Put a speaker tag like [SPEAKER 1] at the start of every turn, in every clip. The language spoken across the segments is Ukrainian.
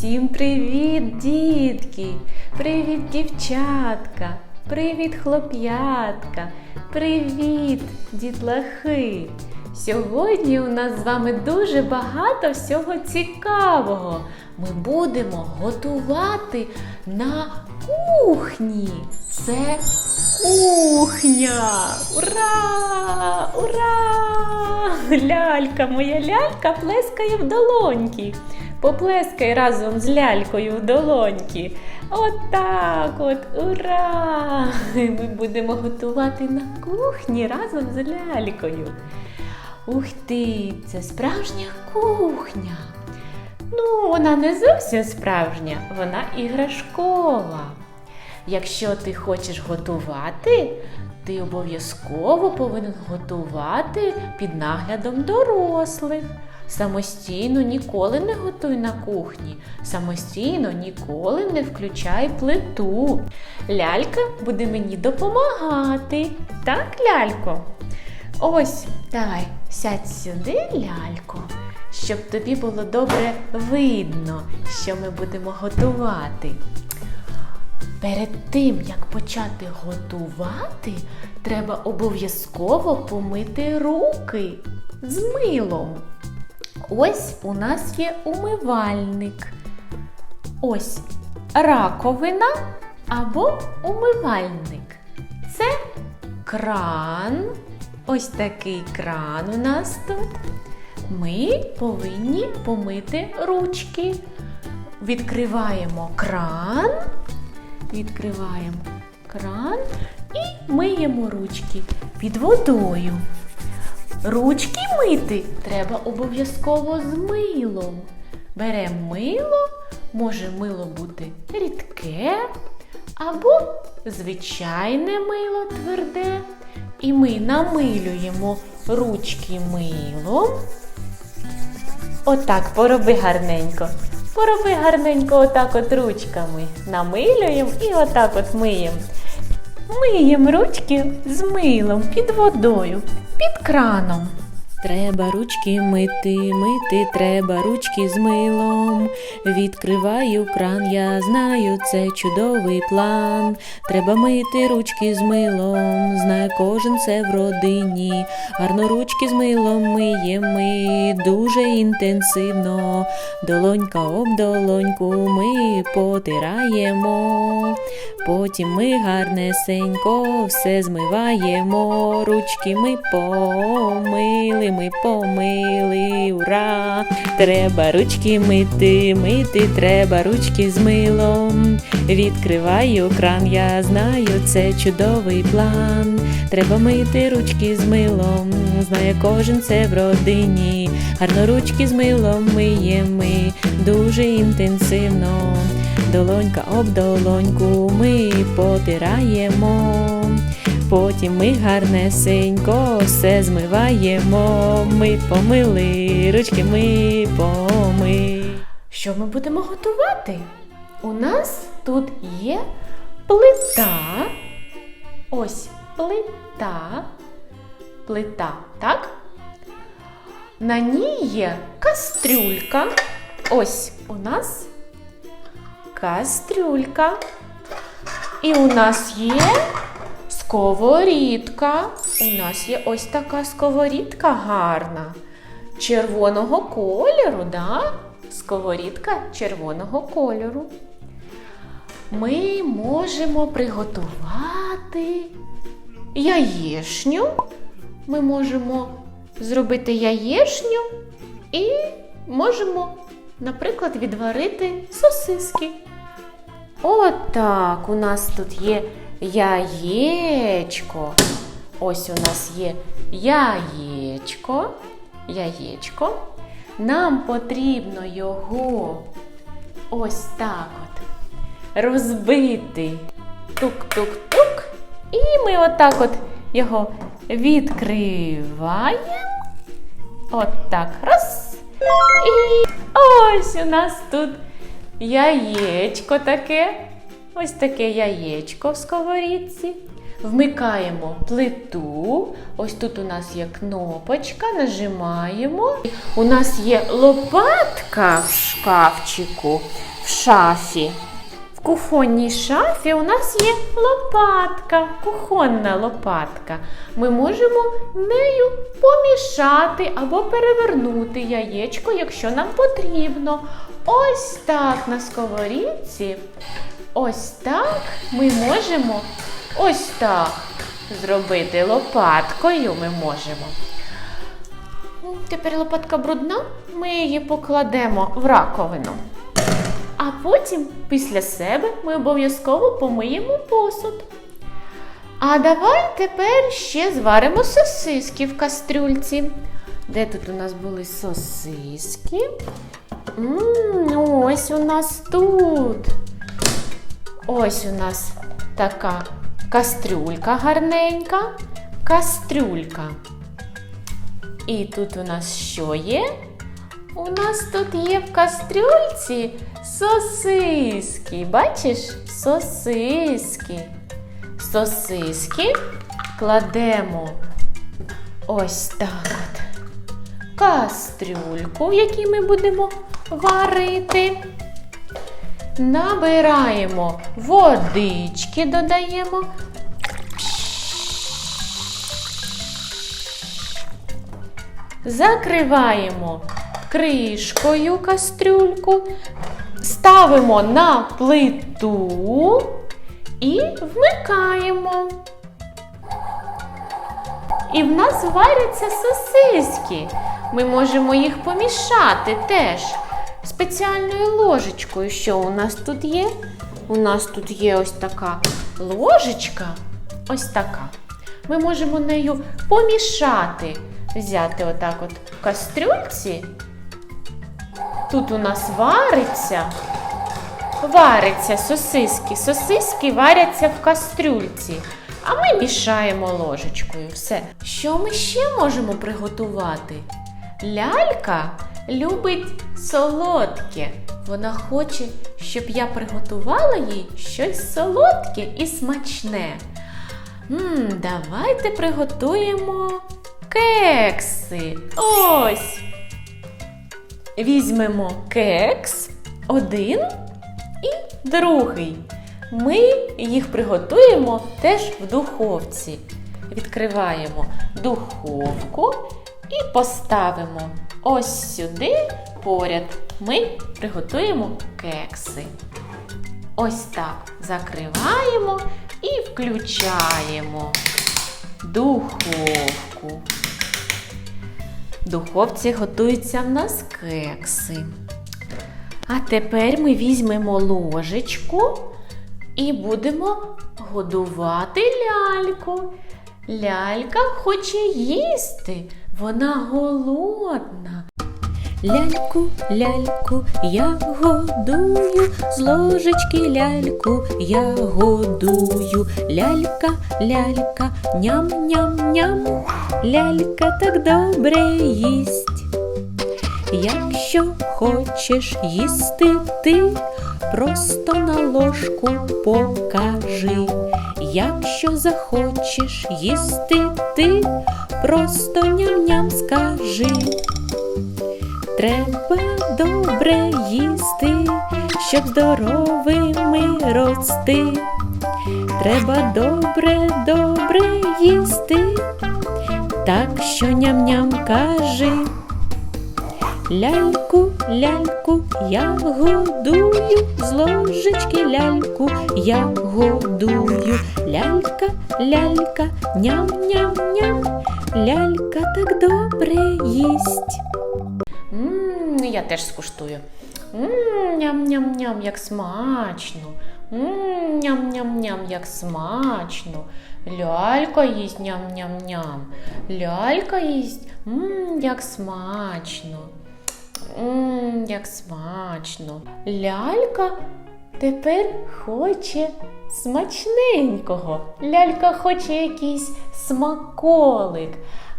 [SPEAKER 1] Всім привіт, дітки! Привіт, дівчатка! Привіт, хлоп'ятка! Привіт, дітлахи! Сьогодні у нас з вами дуже багато всього цікавого. Ми будемо готувати на кухні. Це кухня! Ура! Ура! Лялька, моя лялька плескає в долоньки. Поплескай разом з лялькою в долоньки. Отак от, ура! Ми будемо готувати на кухні разом з лялькою. Ух ти, це справжня кухня. Ну, вона не зовсім справжня, вона іграшкова. Якщо ти хочеш готувати, ти обов'язково повинен готувати під наглядом дорослих. Самостійно ніколи не готуй на кухні, самостійно ніколи не включай плиту. Лялька буде мені допомагати. Так, лялько? Ось, давай, сядь сюди, лялько, щоб тобі було добре видно, що ми будемо готувати. Перед тим, як почати готувати, треба обов'язково помити руки з милом. Ось у нас є умивальник. Ось раковина або умивальник. Це кран. Ось такий кран у нас тут. Ми повинні помити ручки. Відкриваємо кран. Відкриваємо кран і миємо ручки під водою. Ручки мити треба обов'язково з милом. Беремо мило, може мило бути рідке або звичайне мило тверде. І ми намилюємо ручки милом. Отак пороби гарненько. Пороби гарненько отак от ручками. Намилюємо і отак от миємо. Миємо ручки з милом під водою, під краном. Треба ручки мити, мити треба ручки з милом. Відкриваю кран, я знаю, це чудовий план. Треба мити ручки з милом, знає кожен це в родині. Гарно ручки з милом миємо ми дуже інтенсивно. Долонька об долоньку ми потираємо. Потім ми гарнесенько все змиваємо. Ручки ми помили, ми помили, ура! Треба ручки мити, мити треба ручки з милом. Відкриваю кран, я знаю, це чудовий план. Треба мити ручки з милом, знає кожен це в родині. Гарно ручки з милом миємо ми дуже інтенсивно. Долонька об долоньку ми потираємо. Потім ми гарнесенько все змиваємо. Ми помили, ручки ми помили. Що ми будемо готувати? У нас тут є плита. Ось плита. Плита, так? На ній є кастрюлька. Ось у нас кастрюлька. І у нас є сковорідка. У нас є ось така сковорідка гарна. Червоного кольору, да? Сковорідка червоного кольору. Ми можемо приготувати яєшню. Ми можемо зробити яєшню і можемо, наприклад, відварити сосиски. Отак, у нас тут є яєчко. Ось у нас є яєчко. Яєчко. Нам потрібно його ось так от розбити. Тук-тук-тук. І ми отак от його відкриваємо. Отак. Раз. І ось у нас тут яєчко таке. Ось таке яєчко в сковорідці. Вмикаємо плиту. Ось тут у нас є кнопочка, нажимаємо. У нас є лопатка в шкафчику, в шафі. В кухонній шафі у нас є лопатка, кухонна лопатка. Ми можемо нею помішати або перевернути яєчко, якщо нам потрібно. Ось так на сковорідці. Ось так ми можемо ось так зробити лопаткою. Ми можемо. Ну, Тепер лопатка брудна, ми її покладемо в раковину. А потім, після себе, ми обов'язково помиємо посуд. А давай тепер ще зваримо сосиски в кастрюльці. Де тут у нас були сосиски? М, ось у нас тут. Ось у нас така кастрюлька гарненька. Кастрюлька. І тут у нас що є? У нас тут є в кастрюльці сосиски. Бачиш? Сосиски. Сосиски кладемо ось так от кастрюльку, в якій ми будемо варити. Набираємо водички, додаємо. Закриваємо кришкою кастрюльку, ставимо на плиту і вмикаємо. І в нас варяться сосиски. Ми можемо їх помішати теж спеціальною ложечкою. Що у нас тут є? У нас тут є ось така ложечка. Ось така. Ми можемо нею помішати. Взяти отак от в кастрюльці. Тут у нас вариться. Вариться сосиски. Сосиски варяться в кастрюльці. А ми мішаємо ложечкою. Все. Що ми ще можемо приготувати? Лялька любить солодке. Вона хоче, щоб я приготувала їй щось солодке і смачне. М, давайте приготуємо кекси. Ось. Візьмемо кекс один і другий. Ми їх приготуємо теж в духовці. Відкриваємо духовку і поставимо ось сюди поряд. Ми приготуємо кекси. Ось так закриваємо і включаємо духовку. Духовці готуються в нас кекси. А тепер ми візьмемо ложечку і будемо годувати ляльку. Лялька хоче їсти, вона голодна.
[SPEAKER 2] Ляльку, ляльку, я годую, з ложечки ляльку я годую. Лялька, лялька, ням-ням-ням, лялька так добре їсть. Якщо хочеш їсти ти, просто на ложку покажи. Якщо захочеш їсти ти, просто ням-ням скажи. Треба добре їсти, щоб здоровими рости. Треба добре, добре їсти, так що ням-ням кажи. Ляльку, ляльку, я годую, з ложечки ляльку я годую. Лялька, лялька, ням-ням-ням, лялька так добре їсть.
[SPEAKER 1] Мм, я теж скуштую. Мм, ням-ням-ням, як смачно. Мм, ням-ням-ням, як смачно. Лялька їсть ням-ням-ням. Лялька їсть. Мм, як смачно. Як смачно. Лялька тепер хоче смачненького. Лялька хоче якийсь смаколик.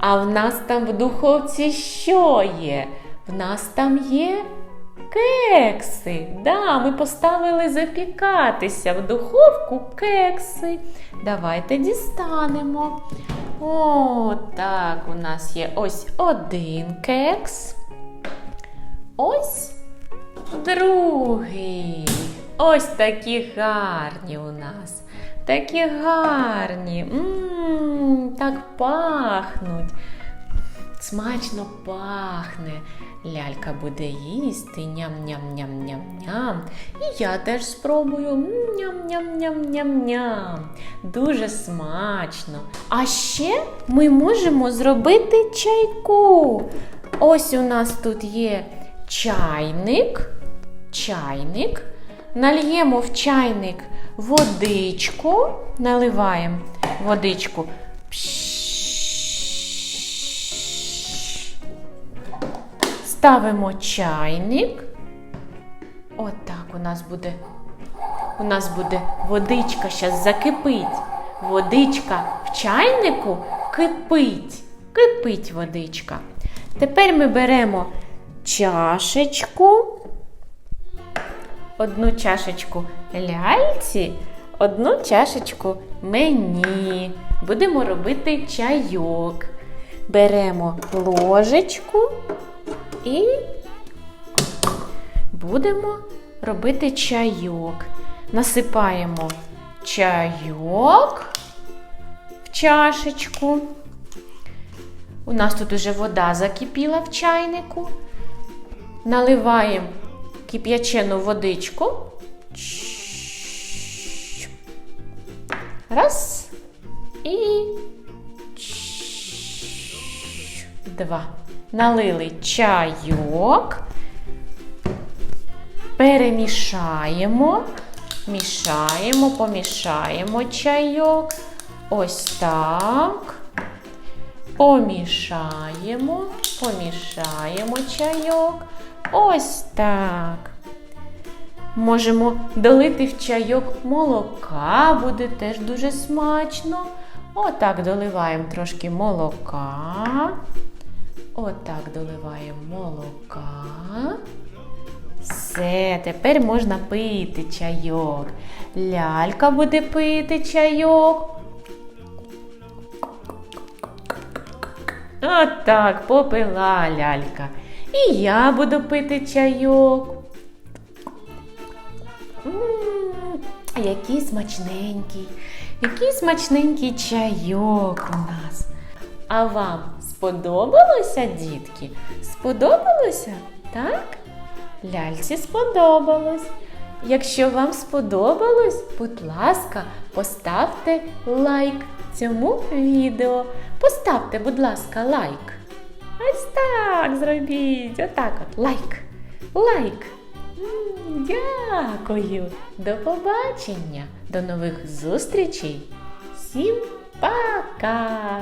[SPEAKER 1] А в нас там в духовці що є? В нас там є кекси. Да, ми поставили запікатися в духовку кекси. Давайте дістанемо. О, так, у нас є ось один кекс. Ось другий. Ось такі гарні у нас. Такі гарні. Мм, так пахнуть. Смачно пахне. Лялька буде їсти ням-ням-ням-ням-ням. І я теж спробую ням-ням-ням-ням-ням. Дуже смачно. А ще ми можемо зробити чайку. Ось у нас тут є чайник. Чайник. Нальємо в чайник водичку, наливаємо водичку. Ставимо чайник. Отак у нас буде. У нас буде водичка зараз закипить. Водичка в чайнику кипить. Кипить водичка. Тепер ми беремо чашечку. Одну чашечку ляльці, одну чашечку мені. Будемо робити чайок. Беремо ложечку і будемо робити чайок. Насипаємо чайок в чашечку. У нас тут уже вода закипіла в чайнику. Наливаємо кип'ячену водичку. Раз. І два. Налили чайок. Перемішаємо. Мішаємо, помішаємо чайок. Ось так. Помішаємо, помішаємо чайок. Ось так. Можемо долити в чайок молока, буде теж дуже смачно. Отак доливаємо трошки молока. Отак доливаємо молока. Все, тепер можна пити чайок. Лялька буде пити чайок. Отак попила лялька. І я буду пити чайок. М, Який смачненький, який смачненький чайок у нас. А вам сподобалося, дітки? Сподобалося? Так? Ляльці сподобалось. Якщо вам сподобалось, будь ласка, поставте лайк цьому відео. Поставте, будь ласка, лайк. Ось так зробіть. Отак от. Лайк. Лайк. Дякую. До побачення. До нових зустрічей. Всім пока!